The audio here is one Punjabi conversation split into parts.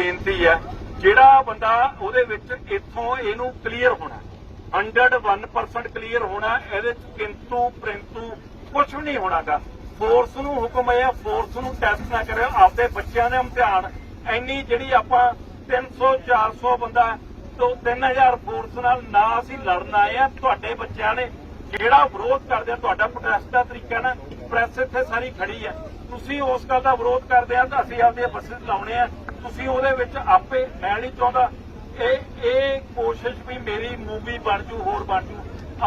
ਬੇਨਤੀ ਹੈ, ਜਿਹੜਾ ਬੰਦਾ ਉਹਦੇ ਵਿੱਚ ਇੱਥੋਂ ਇਹਨੂੰ ਕਲੀਅਰ ਹੋਣਾ 101% ਕਲੀਅਰ ਹੋਣਾ ਇਹਦੇ ਚ ਕਿੰਤੂ ਪ੍ਰਿੰਤੂ ਕੁਝ ਵੀ ਨਹੀਂ ਹੋਣਾਗਾ। ਫੋਰਸ ਨੂੰ ਹੁਕਮ ਹੈ ਫੋਰਸ ਨੂੰ ਟੈਸਟ ਨਾ ਕਰਿਓ, ਆਪਦੇ ਬੱਚਿਆਂ ਦੇ ਇਮਤਿਹਾਨ। ਇੰਨੀ ਜਿਹੜੀ ਆਪਾਂ 300 400 ਬੰਦਾ ਤੋਂ 3000 ਫੋਰਸ ਨਾਲ ਨਾ ਅਸੀਂ ਲੜਨ ਆਏ ਆ ਤੁਹਾਡੇ ਬੱਚਿਆਂ ਨੇ ਜਿਹੜਾ ਵਿਰੋਧ ਕਰਦੇ ਆ, ਤੁਹਾਡਾ ਪ੍ਰੋਟੈਸਟ ਦਾ ਤਰੀਕਾ ਨਾ ਪ੍ਰੈਸ ਇੱਥੇ ਸਾਰੀ ਖੜੀ ਆ ਤੁਸੀਂ ਉਸ ਗੱਲ ਦਾ ਵਿਰੋਧ ਕਰਦੇ ਆ ਤਾਂ ਅਸੀਂ ਆਪਦੇ ਬੱਸਸ ਲਾਉਣੇ ਆ। ਤੁਸੀਂ ਉਹਦੇ ਵਿੱਚ ਆਪੇ, ਮੈਂ ਨਹੀਂ ਚਾਹੁੰਦਾ ਇਹ ਇਹ ਕੋਸ਼ਿਸ਼ ਵੀ ਮੇਰੀ ਮੂਵੀ ਬਣ ਜੂ, ਹੋਰ ਬਣ ਜੂ।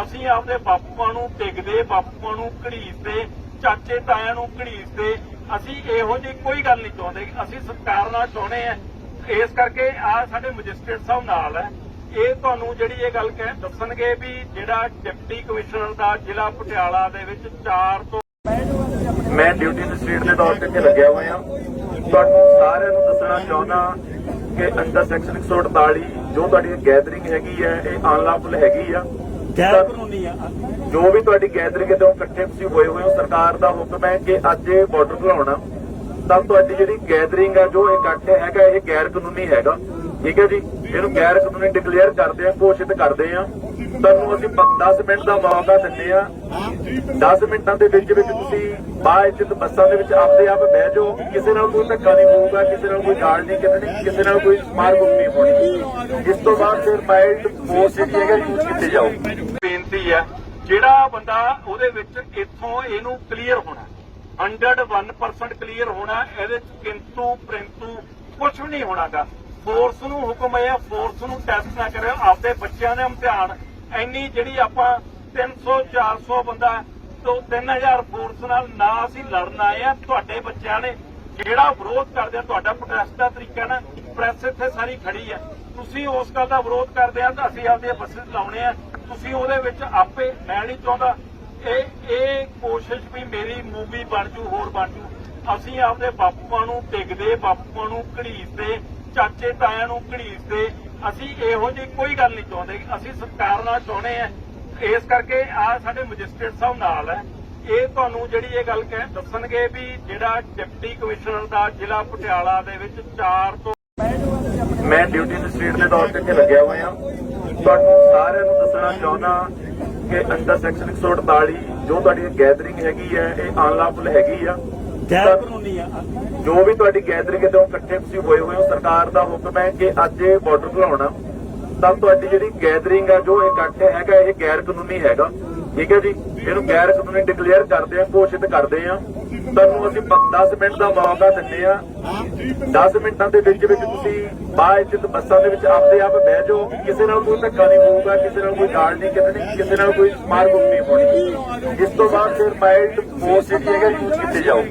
ਅਸੀਂ ਆਪਦੇ ਬਾਪੂਆਂ ਨੂੰ ਟਿਕਦੇ ਬਾਪੂਆਂ ਨੂੰ ਘੜੀਸਦੇ, ਚਾਚੇ ਤਾਇਆਂ ਨੂੰ ਘੜੀਸਦੇ। ਅਸੀਂ ਇਹੋ ਜਿਹੀ ਕੋਈ ਗੱਲ ਨਹੀਂ ਚਾਹੁੰਦੇ। ਅਸੀਂ ਸਰਕਾਰ ਨਾਲ ਚਾਹੁੰਦੇ ਆ। ਇਸ ਕਰਕੇ ਆ ਸਾਡੇ ਮੈਜਿਸਟ੍ਰੇਟ ਸਾਹਿਬ ਨਾਲ ਹੈ। ਇਹ ਤੁਹਾਨੂੰ ਜਿਹੜੀ ਇਹ ਗੱਲ ਕਹਿ ਦੱਸਣਗੇ ਵੀ ਜਿਹੜਾ ਡਿਪਟੀ ਕਮਿਸ਼ਨਰ ਦਾ ਜ਼ਿਲ੍ਹਾ ਪਟਿਆਲਾ ਦੇ ਵਿੱਚ 4 ਤੋਂ ਮੈਂ ਡਿਊਟੀ ਮੈਜਿਸਟ੍ਰੇਟ ਦੇ ਤੌਰ ਤੇ ਇੱਥੇ ਲੱਗਿਆ ਹੋਇਆ ਤੁਹਾਨੂੰ ਸਾਰਿਆਂ ਨੂੰ ਦੱਸਣਾ ਚਾਹੁੰਦਾ ਕਿ ਅੰਡਰ ਸੈਕਸ਼ਨ 148 ਜੋ ਤੁਹਾਡੀ ਗੈਦਰਿੰਗ ਹੈਗੀ ਹੈ ਇਹ ਅਨਲਾਫੁਲ ਹੈਗੀ ਆ। ਗੈਰ ਕਾਨੂੰਨੀ ਆ। ਜੋ ਵੀ ਤੁਹਾਡੀ ਗੈਦਰਿੰਗ ਹੈ ਤੋਂ ਇਕੱਠੇ ਤੁਸੀਂ ਹੋਏ ਹੋਏ ਹੋ। ਸਰਕਾਰ ਦਾ ਹੁਕਮ ਹੈ ਕਿ ਅੱਜ ਇਹ ਬਾਰਡਰ ਖੁਲਾਉਣਾ ਤਾਂ ਤੁਹਾਡੀ ਜਿਹੜੀ ਗੈਦਰਿੰਗ ਆ ਜੋ ਇਕੱਠ ਹੈਗਾ ਇਹ ਗੈਰ ਕਾਨੂੰਨੀ ਹੈਗਾ। ਠੀਕ ਹੈ ਜੀ? ਇਹਨੂੰ ਗੈਰ ਕਾਨੂੰਨੀ ਡਿਕਲੇਅਰ ਕਰਦੇ ਆ ਘੋਸ਼ਿਤ ਕਰਦੇ ਆ। ਤੁਹਾਨੂੰ ਅਸੀਂ 10 ਮਿੰਟ ਦਾ ਮੌਕਾ ਦਿੰਦੇ ਆ 10 ਮਿੰਟਾਂ ਦੇ ਵਿੱਚ ਵਿੱਚ ਤੁਸੀਂ ਬਾਅਦ ਬੱਸਾਂ ਦੇ ਵਿੱਚ ਆਪਦੇ ਆਪ ਬਹਿ ਜਾਓ। ਕਿਸੇ ਨਾਲ ਕੋਈ ਧੱਕਾ ਨਹੀਂ ਹੋਊਗਾ, ਕਿਸੇ ਨਾਲ ਕੋਈ ਗਾਲ ਨਹੀਂ ਕੱਢਣੀ, ਕਿਸੇ ਨਾਲ ਕੋਈ ਸਮਾਰ ਨਹੀਂ ਹੋਣੀ। ਇਸ ਤੋਂ ਬਾਅਦ ਫਿਰ ਮਾਈਲਡ ਫੋਰਸ ਜਿਹੜੀ ਹੈਗਾ ਯੂਜ਼ ਕੀਤੀ ਜਾਓ? ਬੇਨਤੀ ਹੈ, ਜਿਹੜਾ ਬੰਦਾ ਉਹਦੇ ਵਿੱਚ ਇੱਥੋਂ ਇਹਨੂੰ ਕਲੀਅਰ ਹੋਣਾ 101% ਕਲੀਅਰ ਹੋਣਾ, ਇਹਦੇ ਚ ਕਿੰਤੂ ਪ੍ਰਿੰਤੂ ਕੁਝ ਵੀ ਨਹੀਂ ਹੋਣਾਗਾ। ਫੋਰਸ ਨੂੰ ਹੁਕਮ ਹੈ ਫੋਰਸ ਨੂੰ ਟੈਸਟ ਨਾ ਕਰਿਓ, ਆਪਦੇ ਬੱਚਿਆਂ ਦੇ ਇਮਤਿਹਾਨ। ਇੰਨੀ ਜਿਹੜੀ ਆਪਾਂ 300 400 ਬੰਦਾ ਤੋਂ 3000 ਫੋਰਸ ਨਾਲ ਨਾ ਅਸੀਂ ਲੜਨ ਆਏ ਆ ਤੁਹਾਡੇ ਬੱਚਿਆਂ ਨੇ ਜਿਹੜਾ ਵਿਰੋਧ ਕਰਦੇ ਆ, ਤੁਹਾਡਾ ਪ੍ਰੋਟੈਸਟ ਦਾ ਤਰੀਕਾ ਨਾ ਪ੍ਰੈਸ ਇੱਥੇ ਸਾਰੀ ਖੜੀ ਆ ਤੁਸੀਂ ਉਸ ਗੱਲ ਦਾ ਵਿਰੋਧ ਕਰਦੇ ਆ, ਤਾਂ ਅਸੀਂ ਆਪਦੇ ਬੱਸਸ ਲਾਉਣੇ ਆ। ਤੁਸੀਂ ਉਹਦੇ ਵਿੱਚ ਆਪੇ, ਮੈਂ ਨਹੀਂ ਚਾਹੁੰਦਾ, ਇਹ ਇਹ ਕੋਸ਼ਿਸ਼ ਵੀ ਮੇਰੀ ਮੂਵੀ ਬਣ ਜੂ, ਹੋਰ ਬਣ ਜੂ। ਅਸੀਂ ਆਪਦੇ ਬਾਪੂਆਂ ਨੂੰ ਟਿਕਦੇ, ਬਾਪੂਆਂ ਨੂੰ ਘੜੀਸਦੇ ਚਾਚੇ ਤਾਇਆਂ ਨੂੰ ਘੜੀਸਦੇ ਅਸੀਂ ਇਹੋ ਜਿਹੀ ਕੋਈ ਗੱਲ ਨਹੀਂ ਚਾਹੁੰਦੇ। ਅਸੀਂ ਸਰਕਾਰ ਨਾਲ ਚਾਹੁੰਦੇ ਆ ਇਸ ਕਰਕੇ ਆ ਸਾਡੇ ਮੈਜਿਸਟ੍ਰੇਟ ਸਾਹਿਬ ਨਾਲ ਹੈ। ਇਹ ਤੁਹਾਨੂੰ ਜਿਹੜੀ ਇਹ ਗੱਲ ਕਹਿ ਦੱਸਣਗੇ ਵੀ ਜਿਹੜਾ ਡਿਪਟੀ ਕਮਿਸ਼ਨਰ ਦਾ ਜ਼ਿਲ੍ਹਾ ਪਟਿਆਲਾ ਦੇ ਵਿੱਚ 4 ਤੋਂ ਮੈਂ ਡਿਊਟੀ ਮੈਜਿਸਟ੍ਰੇਟ ਦੇ ਤੌਰ ਤੇ ਇੱਥੇ ਲੱਗਿਆ ਹੋਇਆ ਤੁਹਾਨੂੰ ਸਾਰਿਆਂ ਨੂੰ ਦੱਸਣਾ ਚਾਹੁੰਦਾ ਕਿ ਅੰਡਰ ਸੈਕਸ਼ਨ 148 ਜੋ ਤੁਹਾਡੀ ਗੈਦਰਿੰਗ ਹੈਗੀ ਹੈ, ਇਹ ਅਨਲਾਫੁਲ ਹੈਗੀ ਆ। ਗੈਰ ਕਾਨੂੰਨੀ ਆ। ਜੋ ਵੀ ਤੁਹਾਡੀ ਗੈਦਰਿੰਗ ਤੋਂ ਇਕੱਠੇ ਤੁਸੀਂ ਹੋਏ ਹੋਏ ਹੋ ਸਰਕਾਰ ਦਾ ਹੁਕਮ ਹੈ ਕਿ ਅੱਜ ਇਹ ਬਾਰਡਰ ਖੁਲਾਉਣਾ ਤਾਂ ਤੁਹਾਡੀ ਜਿਹੜੀ ਗੈਦਰਿੰਗ ਆ ਜੋ ਇਕੱਠ ਹੈਗਾ ਇਹ ਗੈਰ ਕਾਨੂੰਨੀ ਹੈਗਾ। ਠੀਕ ਹੈ ਜੀ? ਇਹਨੂੰ ਗੈਰ ਕਾਨੂੰਨੀ ਡਿਕਲੇਅਰ ਕਰਦੇ ਆ, ਘੋਸ਼ਿਤ ਕਰਦੇ ਆ। ਤੁਹਾਨੂੰ ਅਸੀਂ 10 ਮਿੰਟ ਦਾ ਮੌਕਾ ਦਿੰਦੇ ਆ। 10 ਮਿੰਟਾਂ ਦੇ ਵਿੱਚ ਵਿੱਚ ਤੁਸੀਂ ਬਾਅਦ ਬੱਸਾਂ ਦੇ ਵਿੱਚ ਆਪਦੇ ਆਪ ਬਹਿ ਜਾਓ। ਕਿਸੇ ਨਾਲ ਕੋਈ ਧੱਕਾ ਨਹੀਂ ਹੋਊਗਾ, ਕਿਸੇ ਨਾਲ ਕੋਈ ਗਾਲ ਨਹੀਂ ਕੱਢਣੀ, ਕਿਸੇ ਨਾਲ ਕੋਈ ਮਾਰ ਗੁੱਟ ਨਹੀਂ ਹੋਣੀ। ਇਸ ਤੋਂ ਬਾਅਦ ਫਿਰ ਮਾਈਲਡ ਫੋਰਸ ਜਿਹੜੀ ਹੈਗਾ ਯੂਜ਼ ਕੀਤੀ ਜਾਓ।